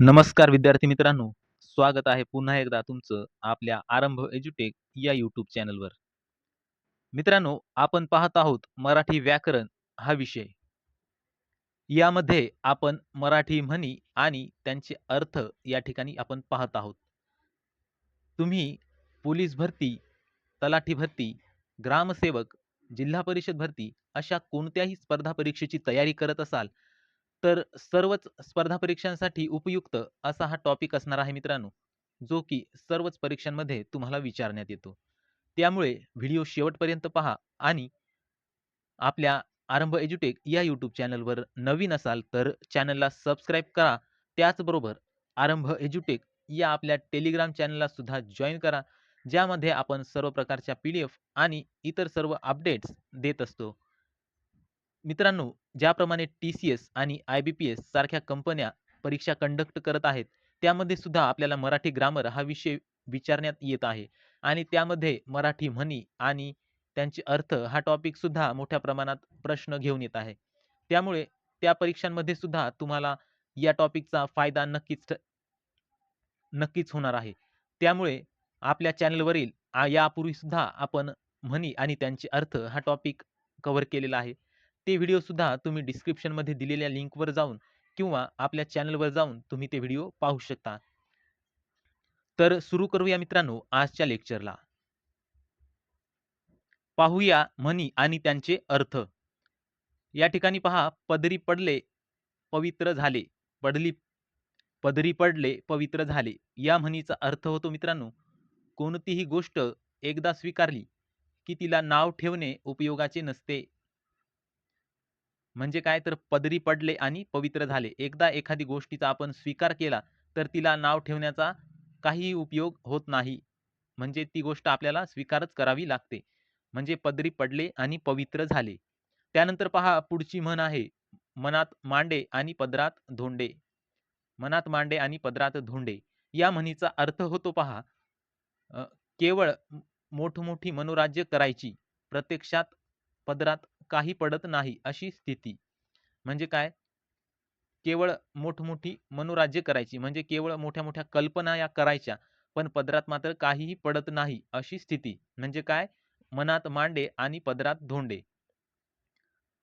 नमस्कार विद्यार्थी मित्रांनो, स्वागत आहे पुन्हा एकदा तुमचं आपल्या आरंभ एज्युटेक या यूट्यूब चॅनलवर. मित्रांनो, आपण पाहत आहोत मराठी व्याकरण हा विषय. यामध्ये आपण मराठी म्हणी आणि त्यांचे अर्थ या ठिकाणी आपण पाहत आहोत. तुम्ही पोलीस भरती, तलाठी भरती, ग्रामसेवक, जिल्हा परिषद भरती अशा कोणत्याही स्पर्धा परीक्षेची तयारी करत असाल, तर सर्वच स्पर्धा परीक्षांसाठी उपयुक्त असा हा टॉपिक असणार आहे मित्रांनो, जो की सर्वच परीक्षांमध्ये तुम्हाला विचारण्यात येतो. त्यामुळे व्हिडिओ शेवटपर्यंत पहा आणि आपल्या आरंभ एज्युटेक या यूट्यूब चॅनलवर नवीन असाल तर चॅनलला सबस्क्राईब करा. त्याचबरोबर आरंभ एज्युटेक या आपल्या टेलिग्राम चॅनलला सुद्धा जॉईन करा. ज्यामध्ये आपण सर्व प्रकारच्या पी-डी-एफ आणि इतर सर्व अपडेट्स देत असतो. मित्रांनो, ज्याप्रमाणे टी-सी-एस आणि आय-बी-पी-एस सारख्या कंपन्या परीक्षा कंडक्ट करत आहेत, त्यामध्ये सुद्धा आपल्याला मराठी ग्रामर हा विषय विचारण्यात येत आहे आणि त्यामध्ये मराठी म्हणी आणि त्यांचे अर्थ हा टॉपिक सुद्धा मोठ्या प्रमाणात प्रश्न घेऊन येत आहे. त्यामुळे त्या परीक्षांमध्ये सुद्धा तुम्हाला या टॉपिकचा फायदा नक्कीच नक्कीच होणार आहे. त्यामुळे आपल्या चॅनलवरील यापूर्वी सुद्धा आपण म्हणी आणि त्यांचे अर्थ हा टॉपिक कव्हर केलेला आहे. ते व्हिडिओ सुद्धा तुम्ही डिस्क्रिप्शनमध्ये दिलेल्या लिंकवर जाऊन किंवा आपल्या चॅनलवर जाऊन तुम्ही ते व्हिडिओ पाहू शकता. तर सुरू करूया मित्रांनो आजच्या लेक्चरला. पाहूया म्हणी आणि त्यांचे अर्थ. या ठिकाणी पहा पदरी पडले, पवित्र झाले. पडली पदरी पडले, पवित्र झाले. या म्हणीचा अर्थ होतो मित्रांनो, कोणतीही गोष्ट एकदा स्वीकारली की तिला नाव ठेवणे उपयोगाचे नसते. म्हणजे काय तर पदरी पडले आणि पवित्र झाले. एकदा एखादी गोष्टीचा आपण स्वीकार केला तर तिला नाव ठेवण्याचा काहीही उपयोग होत नाही. म्हणजे ती गोष्ट आपल्याला स्वीकारच करावी लागते. म्हणजे पदरी पडले आणि पवित्र झाले. त्यानंतर पहा पुढची म्हण आहे, मनात मांडे आणि पदरात धोंडे. मनात मांडे आणि पदरात धोंडे. या म्हणीचा अर्थ होतो पहा, केवळ मोठमोठी मनोराज्य करायची, प्रत्यक्षात पदरात काही पडत नाही अशी स्थिती. म्हणजे काय? केवळ मोठमोठी मनोराज्य करायची म्हणजे केवळ मोठ्या-मोठ्या कल्पना या करायच्या, पण पदरात मात्र काहीही पडत नाही अशी स्थिती. म्हणजे काय? मनात मांडे आणि पदरात धोंडे.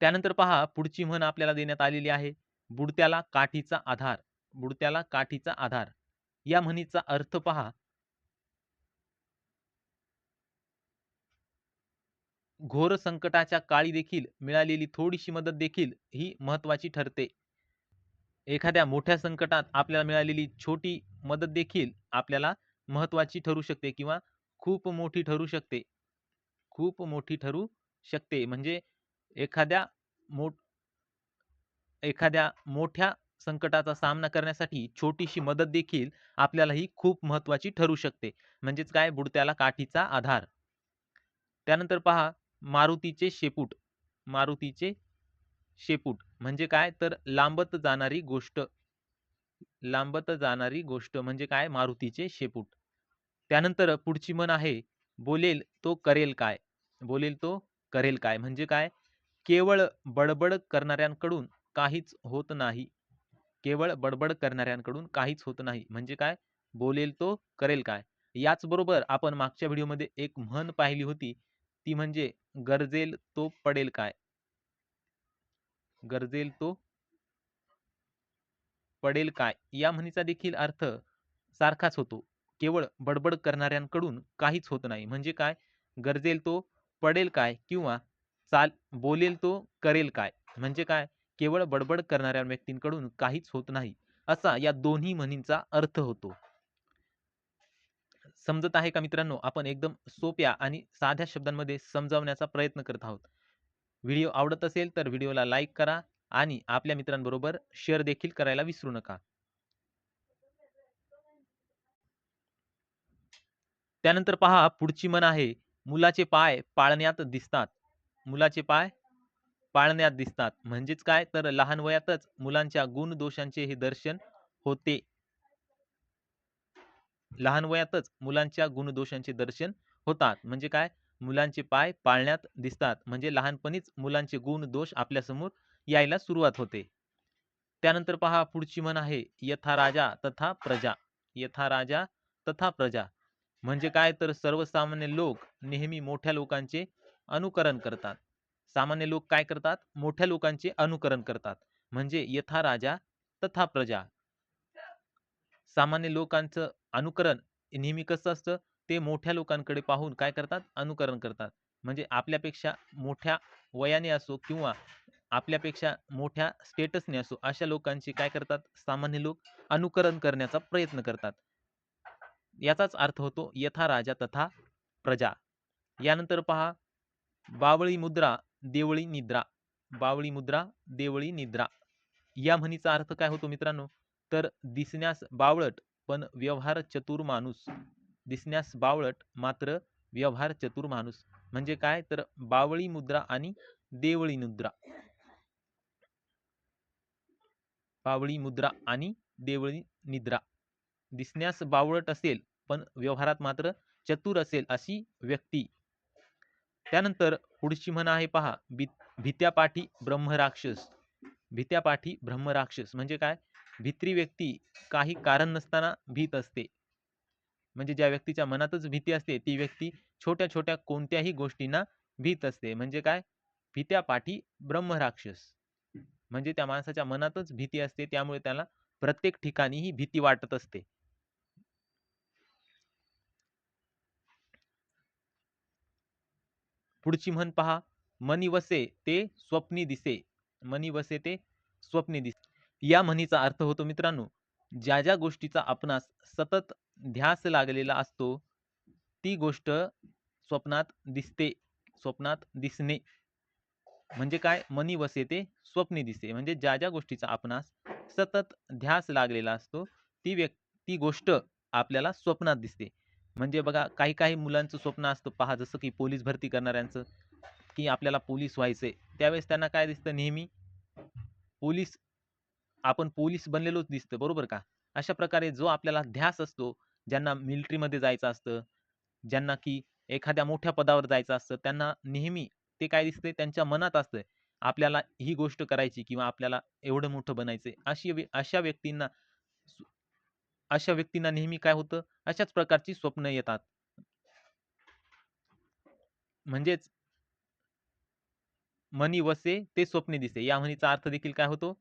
त्यानंतर पहा पुढची म्हण आपल्याला देण्यात आलेली आहे, बुडत्याला काठीचा आधार. बुडत्याला काठीचा आधार. या म्हणीचा अर्थ पहा घोर संकटाच्या काळी देखील मिळालेली थोडीशी मदत देखील ही महत्त्वाची ठरते. एखाद्या मोठ्या संकटात आपल्याला मिळालेली छोटी मदत देखील आपल्याला महत्त्वाची ठरू शकते किंवा खूप मोठी ठरू शकते. खूप मोठी ठरू शकते. म्हणजे एखाद्या मोठ एखाद्या मोठ्या संकटाचा सामना करण्यासाठी छोटीशी मदत देखील आपल्याला ही खूप महत्त्वाची ठरू शकते. म्हणजेच काय? बुडत्याला काठीचा आधार. त्यानंतर पहा मारुतीचे शेपूट. मारुतीचे शेपूट म्हणजे काय? तर लांबत जाणारी गोष्ट. लांबत जाणारी गोष्ट म्हणजे काय? मारुतीचे शेपूट. त्यानंतर पुढची म्हण आहे, बोलेल तो करेल काय? बोलेल तो करेल काय? म्हणजे काय? केवळ बडबड करणाऱ्यांकडून काहीच होत नाही. केवळ बडबड करणाऱ्यांकडून काहीच होत नाही. म्हणजे काय? बोलेल तो करेल काय? याचबरोबर आपण मागच्या व्हिडिओमध्ये एक म्हण पाहिली होती. ती म्हणजे गरजेल तो पडेल काय? गरजेल तो पडेल काय? या म्हणीचा देखील अर्थ सारखाच होतो. केवळ बडबड करणाऱ्यांकडून काहीच होत नाही. म्हणजे काय? गरजेल तो पडेल काय? किंवा चाल बोलेल तो करेल काय? म्हणजे काय? केवळ बडबड करणाऱ्या व्यक्तींकडून काहीच होत नाही. असा या दोन्ही म्हणींचा अर्थ होतो. समजत आहे का मित्रांनो? आपण एकदम सोप्या आणि साध्या शब्दांमध्ये समजावण्याचा प्रयत्न करत आहोत. व्हिडिओ आवडत असेल तर व्हिडिओला लाईक करा आणि आपल्या मित्रांबरोबर शेअर देखील करायला विसरू नका. त्यानंतर पहा पुढची मन आहे, मुलाचे पाय पाळण्यात दिसतात. मुलाचे पाय पाळण्यात दिसतात. म्हणजेच काय? तर लहान वयातच मुलांच्या गुण-दोषांचे हे दर्शन होते. लहान वयातच मुलांच्या गुण-दोषांचे दर्शन होतात. म्हणजे काय? मुलांचे पाय पाळण्यात दिसतात. म्हणजे लहानपणीच मुलांचे गुण-दोष आपल्यासमोर यायला सुरुवात होते. त्यानंतर पहा पुढची म्हण आहे यथा राजा तथा प्रजा यथा राजा तथा प्रजा म्हणजे काय तर सर्वसामान्य लोक नेहमी मोठ्या लोकांचे अनुकरण करतात सामान्य लोक काय करतात मोठ्या लोकांचे अनुकरण करतात म्हणजे यथा राजा तथा प्रजा सामान्य लोकांचं अनुकरण नेहमी कसं असतं? ते मोठ्या लोकांकडे पाहून काय करतात? अनुकरण करतात. म्हणजे आपल्यापेक्षा मोठ्या वयाने असो किंवा आपल्यापेक्षा मोठ्या स्टेटसने असो अशा लोकांचे काय करतात? सामान्य लोक अनुकरण करण्याचा प्रयत्न करतात. याचाच अर्थ होतो यथा राजा तथा प्रजा. यानंतर पहा बावळी मुद्रा देवळी निद्रा. बावळी मुद्रा देवळी निद्रा. या म्हणीचा अर्थ काय होतो मित्रांनो? तर दिसण्यास बावळट पण व्यवहार चतुर माणूस. दिसण्यास बावळट मात्र व्यवहार चतुर माणूस. म्हणजे काय? तर बावळी मुद्रा आणि देवळी मुद्रा. बावळी मुद्रा आणि देवळी निद्रा. दिसण्यास बावळट असेल पण व्यवहारात मात्र चतुर असेल अशी व्यक्ती. त्यानंतर पुढची म्हण आहे पहा भी भित्यापाठी ब्रह्मराक्षस. भित्यापाठी ब्रह्मराक्षस. म्हणजे काय? भित्री व्यक्ती काही कारण नसताना भीत असते. म्हणजे ज्या व्यक्तीच्या मनातच भीती असते ती व्यक्ती छोट्या छोट्या कोणत्याही गोष्टींना भीत असते. म्हणजे काय? भीत्या पाठी ब्रह्मराक्षस. म्हणजे त्या माणसाच्या मनातच भीती असते त्यामुळे त्याला प्रत्येक ठिकाणी ही भीती वाटत असते. पुढची म्हण पहा. मनी वसे ते स्वप्नी दिसे. मनी वसे ते स्वप्नी दिसे. या म्हणीचा अर्थ होतो मित्रांनो ज्या ज्या गोष्टीचा आपणास सतत ध्यास लागलेला असतो ती गोष्ट स्वप्नात दिसते स्वप्नात दिसणे. म्हणजे काय? मनी वसे ते स्वप्नी दिसते. म्हणजे ज्या ज्या गोष्टीचा आपणास सतत ध्यास लागलेला असतो ती व्यक् ती गोष्ट आपल्याला स्वप्नात दिसते. म्हणजे बघा काही काही मुलांचं स्वप्न असतं पहा जसं की पोलीस भरती करणाऱ्यांचं की आपल्याला पोलीस व्हायचंय. त्यावेळेस त्यांना काय दिसतं नेहमी? पोलीस आपण पोलीस बनलेलोच दिसतं बरोबर का? अशा प्रकारे जो आपल्याला ध्यास असतो ज्यांना मिलिटरीमध्ये जायचं असतं ज्यांना की एखाद्या मोठ्या पदावर जायचं असतं त्यांना नेहमी ते काय दिसते त्यांच्या मनात असतं आपल्याला ही गोष्ट करायची किंवा आपल्याला एवढं मोठं बनायचं अशी अशा व्यक्तींना अशा व्यक्तींना नेहमी काय होतं? अशाच प्रकारची स्वप्न येतात. म्हणजेच मनी वसे ते स्वप्ने दिसे या म्हणीचा अर्थ देखील काय होतो?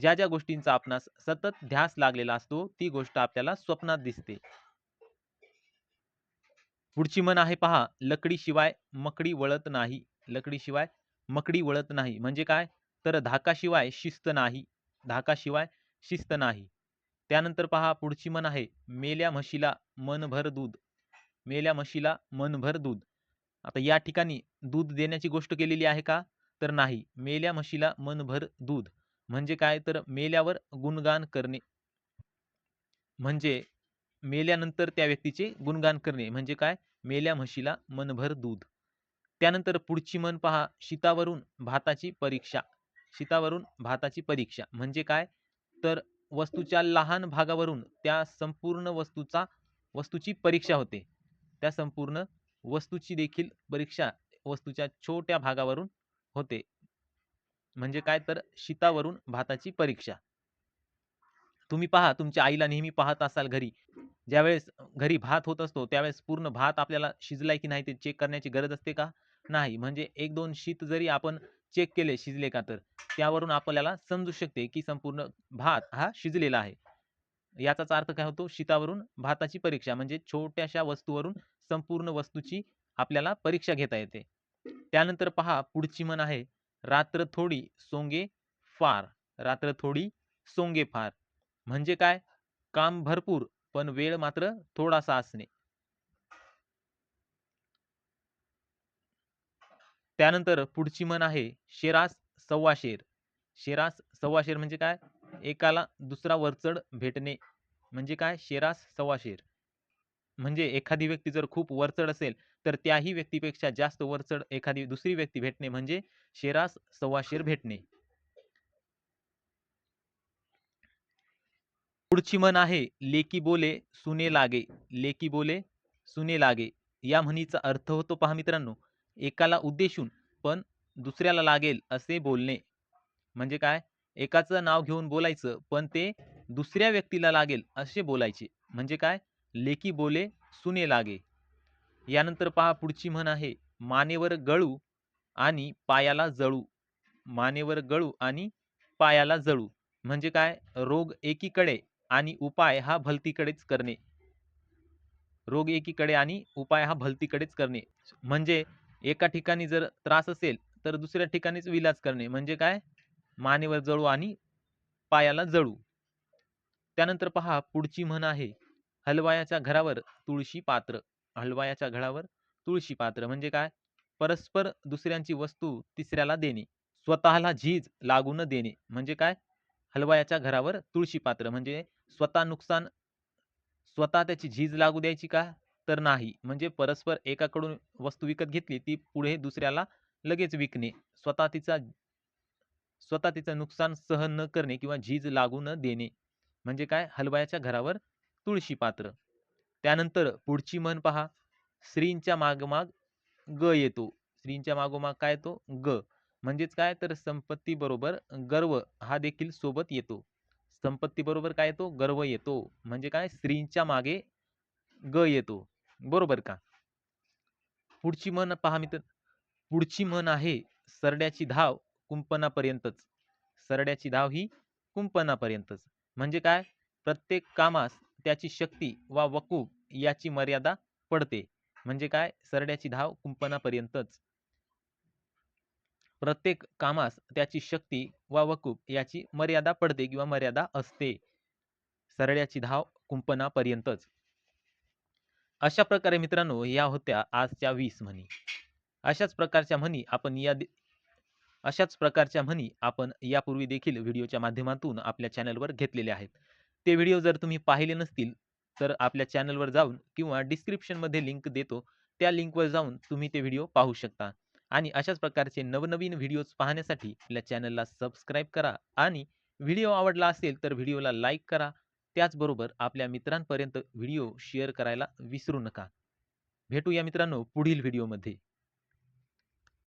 ज्या ज्या गोष्टींचा आपणास सतत ध्यास लागलेला असतो ती गोष्ट आपल्याला स्वप्नात दिसते. पुढची म्हण आहे पहा लकडीशिवाय मकडी वळत नाही. लकडीशिवाय मकडी वळत नाही. म्हणजे काय? तर धाकाशिवाय शिस्त नाही. धाकाशिवाय शिस्त नाही. त्यानंतर पहा पुढची म्हण आहे मेल्या म्हशीला मनभर दूध. मेल्या म्हशीला मनभर दूध. आता या ठिकाणी दूध देण्याची गोष्ट केलेली आहे का? तर नाही. मेल्या म्हशीला मनभर दूध. म्हणजे काय तर मेल्यावर गुणगान करणे. म्हणजे मेल्यानंतर त्या व्यक्तीचे गुणगान करणे. म्हणजे काय? मेल्या म्हशीला मनभर दूध. त्यानंतर पुढची मन पहा. शीतावरून भाताची परीक्षा. शीतावरून भाताची परीक्षा. म्हणजे काय? तर वस्तूच्या लहान भागावरून त्या संपूर्ण वस्तूचा वस्तूची परीक्षा होते. त्या संपूर्ण वस्तूची देखील परीक्षा वस्तूच्या छोट्या भागावरून होते. म्हणजे काय तर शीतावरून भाताची परीक्षा. तुम्ही पहा तुमच्या आईला नेहमी पाहत असाल घरी. ज्यावेळेस घरी भात होत असतो त्यावेळेस पूर्ण भात आपल्याला शिजलाय की नाही ते चेक करण्याची गरज असते का? नाही. म्हणजे एक दोन शीत जरी आपण चेक केले शिजले का तर त्यावरून आपल्याला समजू शकते की संपूर्ण भात हा शिजलेला आहे. याचाच अर्थ काय होतो? शीतावरून भाताची परीक्षा म्हणजे छोट्याशा वस्तूवरून संपूर्ण वस्तूची आपल्याला परीक्षा घेता येते. त्यानंतर पहा पुढची म्हण आहे. रात्र थोडी सोंगे फार रात्र थोडी सोंगे फार. म्हणजे काय? काम भरपूर पण वेळ मात्र थोडासा असणे. त्यानंतर पुढची म्हण आहे शेरास सव्वा शेर. शेरास सव्वा शेर म्हणजे काय? एकाला दुसरा वरचढ भेटणे. म्हणजे काय? शेरास सव्वा शेर. म्हणजे एखादी व्यक्ती जर खूप वरचढ असेल तर त्याही व्यक्तीपेक्षा जास्त वरचढ एखादी दुसरी व्यक्ती भेटणे म्हणजे शेरास सव्वाशेर भेटणे. पुढची म्हण आहे लेकी बोले सुने लागे. लेकी बोले सुने लागे. या म्हणीचा अर्थ होतो पहा मित्रांनो एकाला उद्देशून पण दुसऱ्याला लागेल असे बोलणे. म्हणजे काय? एकाचं नाव घेऊन बोलायचं पण ते दुसऱ्या व्यक्तीला लागेल असे बोलायचे. म्हणजे काय? लेकी बोले सुने लागे. यानंतर पहा पुढची म्हण आहे मानेवर गळू आणि पायाला जळू. मानेवर गळू आणि पायाला जळू. म्हणजे काय? रोग एकीकडे आणि उपाय हा भलतीकडेच करणे. रोग एकीकडे आणि उपाय हा भलतीकडेच करणे. म्हणजे एका ठिकाणी जर त्रास असेल तर दुसऱ्या ठिकाणीच विलाज करणे. म्हणजे काय? मानेवर जळू आणि पायाला जळू. त्यानंतर पहा पुढची म्हण आहे हलवायाच्या घरावर तुळशी पात्र हलवायाच्या घरावर तुळशी पात्र म्हणजे काय? परस्पर दुसऱ्यांची वस्तू तिसऱ्याला देणे स्वतःला झीज लागू न देणे म्हणजे काय? हलवायाच्या घरावर तुळशी पात्र म्हणजे स्वतः नुकसान स्वतः त्याची झीज लागू द्यायची का? तर नाही. म्हणजे परस्पर एकाकडून वस्तू विकत घेतली ती पुढे दुसऱ्याला लगेच विकणे. स्वतः तिचा स्वतः तिचं नुकसान सहन न करणे किंवा झीज लागू न देणे म्हणजे काय? हलवायाच्या घरावर तुळशी पात्र. त्यानंतर पुढची म्हण पहा. श्रींच्या मागमाग ग येतो. श्रींच्या मागोमाग काय येतो? ग. म्हणजेच काय? तर संपत्ती बरोबर गर्व हा देखील सोबत येतो. संपत्ती बरोबर काय येतो? गर्व येतो. म्हणजे काय? स्त्रींच्या मागे ग येतो. बरोबर का? पुढची म्हण पहा मित्र. पुढची म्हण आहे सरड्याची धाव कुंपणापर्यंतच. सरड्याची धाव ही कुंपणापर्यंतच. म्हणजे काय? प्रत्येक कामास त्याची शक्ती वा वकूब याची मर्यादा पडते. म्हणजे काय? सरड्याची धाव कुंपणापर्यंतच. प्रत्येक कामास त्याची शक्ती वा वकूब याची मर्यादा पडते किंवा मर्यादा असते. सरड्याची धाव कुंपणापर्यंतच. अशा प्रकारे मित्रांनो या होत्या आजच्या वीस म्हणी. अशाच प्रकारच्या म्हणी आपण या अशाच प्रकारच्या म्हणी आपण यापूर्वी देखील व्हिडिओच्या माध्यमातून आपल्या चॅनलवर घेतलेल्या आहेत. ते व्हिडिओ जर तुम्ही पाहिले नसतील तर आपल्या चॅनलवर जाऊन किंवा डिस्क्रिप्शनमध्ये लिंक देतो. त्या लिंकवर जाऊन तुम्ही ते व्हिडिओ पाहू शकता. आणि अशाच प्रकारचे नवनवीन व्हिडिओज पाहण्यासाठी आपल्या चॅनलला सबस्क्राईब करा आणि व्हिडिओ आवडला असेल तर व्हिडिओला लाईक करा. त्याचबरोबर आपल्या मित्रांपर्यंत व्हिडिओ शेअर करायला विसरू नका. भेटूया मित्रांनो पुढील व्हिडिओमध्ये.